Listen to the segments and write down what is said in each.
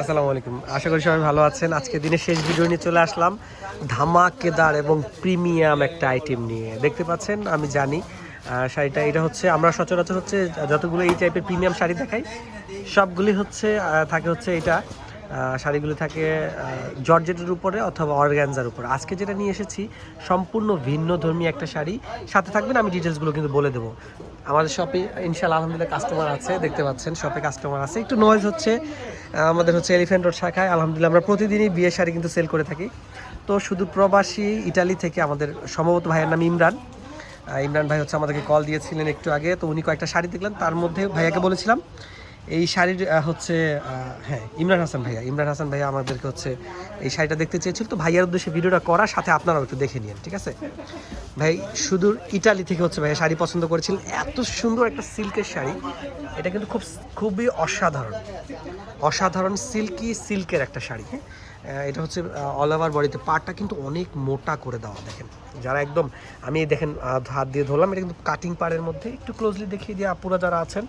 আসসালামু আলাইকুম। আশা করি সবাই ভালো আছেন। আজকে দিনের শেষ ভিডিও নিয়ে চলে আসলাম। ধামাকেদার এবং প্রিমিয়াম একটা আইটেম নিয়ে। দেখতে পাচ্ছেন? আমি জানি শাড়িটা, এটা হচ্ছে, আমরা সচরাচর হচ্ছে, যতগুলো এই টাইপের প্রিমিয়াম শাড়ি দেখাই, সবগুলি হচ্ছে থাকে হচ্ছে এটা। শাড়িগুলি থাকে জর্জেটের উপরে অথবা অর্গ্যানজার উপরে। আজকে যেটা নিয়ে এসেছি, সম্পূর্ণ ভিন্ন ধর্মী একটা শাড়ি। সাথে থাকবেন, আমি ডিটেলসগুলো কিন্তু বলে দেবো। আমাদের শপে ইনশাল্লাহ আলহামদুলিল্লাহ কাস্টমার আছে, দেখতে পাচ্ছেন, শপে কাস্টমার আছে। একটু নয়েজ হচ্ছে আমাদের হচ্ছে এলিফ্যান্ট রোড শাখায়। আলহামদুলিল্লাহ, আমরা প্রতিদিনই বিয়ে শাড়ি কিন্তু সেল করে থাকি। তো শুধু প্রবাসী ইটালি থেকে আমাদের সম্ভবত ভাইয়ের নাম ইমরান। ইমরান ভাই হচ্ছে আমাদেরকে কল দিয়েছিলেন একটু আগে। তো উনি কয়েকটা শাড়ি দেখলেন, তার মধ্যে ভাইয়াকে বলেছিলাম এই শাড়ির হচ্ছে হ্যাঁ ইমরান হাসান ভাইয়া, ইমরান হাসান ভাইয়া আমাদেরকে হচ্ছে এই শাড়িটা দেখতে চেয়েছিল। তো ভাইয়ার উদ্দেশ্যে ভিডিওটা করার সাথে আপনারাও একটু দেখে নিন ঠিক আছে? ভাই, সুদূর ইটালি থেকে হচ্ছে ভাইয়া শাড়ি পছন্দ করেছিলেন। এত সুন্দর একটা সিল্কের শাড়ি। এটা কিন্তু খুব, খুবই অসাধারণ। অসাধারণ, সিল্কি, সিল্কের একটা শাড়ি। হ্যাঁ এটা হচ্ছে অল ওভার বডিতে পাটটা কিন্তু অনেক মোটা করে দেওয়া, দেখেন। যারা একদম, আমি দেখেন হাত দিয়ে ধরলাম, এটা কিন্তু কাটিং পাড়ের মধ্যে, একটু ক্লোজলি দেখিয়ে দিয়ে আপুরা যারা আছেন,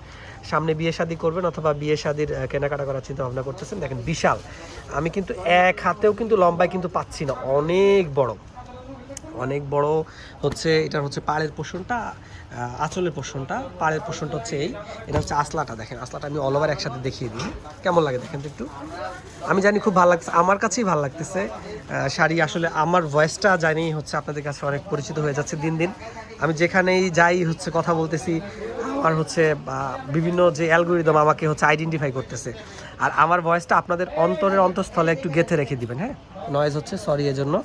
সামনে বিয়ে শাদি করবেন অথবা বিয়ে শাদির কেনাকাটা করার চিন্তা ভাবনা করতেছেন, দেখেন বিশাল। আমি কিন্তু এক হাতেও কিন্তু লম্বায় কিন্তু পাচ্ছি না, অনেক বড়। অনেক বড় হচ্ছে এটা হচ্ছে পাড়ের পোষণটা আঁচলের পোষণটা। পাড়ের পোষণটা হচ্ছে এই, এটা হচ্ছে আসলাটা দেখেন আসলাটা আমি অল ওভার একসাথে দেখিয়ে দিই। কেমন লাগে দেখেন একটু? আমি জানি খুব ভালো লাগছে আমার কাছেই ভালো লাগতেছে। শাড়ি আসলে আমার ভয়েসটা জানি হচ্ছে আপনাদের কাছে অনেক পরিচিত হয়ে যাচ্ছে দিন দিন। আমি যেখানেই যাই হচ্ছে কথা বলতেছি, আমার হচ্ছে বিভিন্ন যে অ্যালগোরিদম আমাকে হচ্ছে আইডেন্টিফাই করতেছে। আর আমার ভয়েসটা আপনাদের অন্তরের অন্তঃস্থলে একটু গেথে রেখে দিবেন হ্যাঁ? নয়েজ হচ্ছে সরি এর জন্য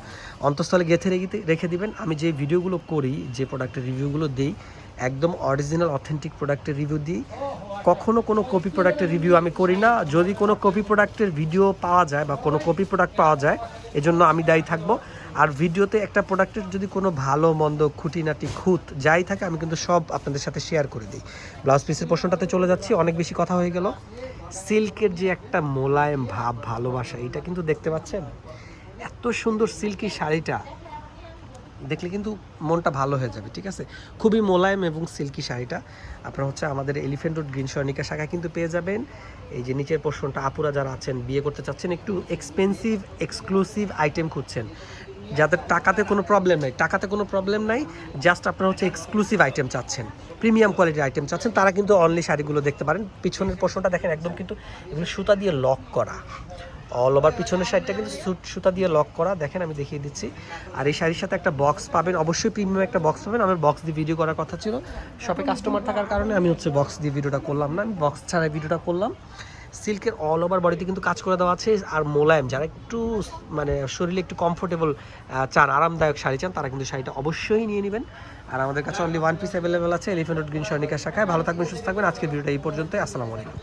অন্তঃস্থলে গেথে রেখে রেখে দিবেন। আমি যে ভিডিওগুলো করি, যে প্রোডাক্টের রিভিউগুলো দিই, একদম অরিজিনাল অথেন্টিক প্রোডাক্টের রিভিউ দিই। কখনো কোনো কপি প্রোডাক্টের রিভিউ আমি করি না। যদি কোনো কপি প্রোডাক্টের ভিডিও পাওয়া যায় বা কোনো কপি প্রোডাক্ট পাওয়া যায়, এজন্য আমি দায়ী থাকব। আর ভিডিওতে একটা প্রোডাক্টের যদি কোনো ভালো, মন্দ, খুঁটিনাটি, খুঁত যাই থাকে, আমি কিন্তু সব আপনাদের সাথে শেয়ার করে দিই। ব্লাউজ পিসের পোর্শনটাতে চলে যাচ্ছি, অনেক বেশি কথা হয়ে গেল। সিল্কের যে একটা মোলায়েম ভাব, ভালোবাসা এটা কিন্তু দেখতে পাচ্ছেন? এত সুন্দর সিল্কি শাড়িটা দেখলে কিন্তু মনটা ভালো হয়ে যাবে, ঠিক আছে? খুবই মোলায়েম এবং সিল্কি শাড়িটা। আপনারা হচ্ছে আমাদের এলিফেন্ট রোড গ্রিন স্বর্ণিকা শাখায় কিন্তু পেয়ে যাবেন। এই যে নিচের পোর্শনটা আপুরা যারা আছেন, বিয়ে করতে চাচ্ছেন, একটু এক্সপেন্সিভ এক্সক্লুসিভ আইটেম খুঁজছেন। যাদের টাকাতে কোনো প্রবলেম নাই, টাকাতে কোনো প্রবলেম নাই জাস্ট আপনারা হচ্ছে এক্সক্লুসিভ আইটেম চাচ্ছেন। প্রিমিয়াম কোয়ালিটির আইটেম চাচ্ছেন, তারা কিন্তু অনলি শাড়িগুলো দেখতে পারেন। পিছনের পোর্শনটা দেখেন, একদম কিন্তু এগুলো সুতা দিয়ে লক করা। অল ওভার পিছনের সাইডটা কিন্তু সু- সুতা দিয়ে লক করা। দেখেন, আমি দেখিয়ে দিচ্ছি। আর এই শাড়ির সাথে একটা বক্স পাবেন। অবশ্যই প্রিমিয়াম একটা বক্স পাবেন। আমার বক্স দিয়ে ভিডিও করার কথা ছিল। শপে কাস্টমার থাকার কারণে আমি হচ্ছে বক্স দিয়ে ভিডিওটা করলাম না। আমি বক্স ছাড়া ভিডিওটা করলাম। সিল্কের অল ওভার বডিতে কিন্তু কাজ করে দেওয়া আছে। আর মোলায়েম, যারা একটু মানে শরীরে একটু কমফোর্টেবল চান, আরামদায়ক শাড়ি চান, তারা কিন্তু শাড়িটা অবশ্যই নিয়ে নেবেন। আর আমাদের কাছে অনলি ওয়ান পিস অ্যাভেলেবেল আছে এলিফেন্ট রোড গ্রিন শাখায়। ভালো থাকবেন, সুস্থ থাকবেন। আজকের ভিডিওটা এই পর্যন্তই। আসসালামু আলাইকুম।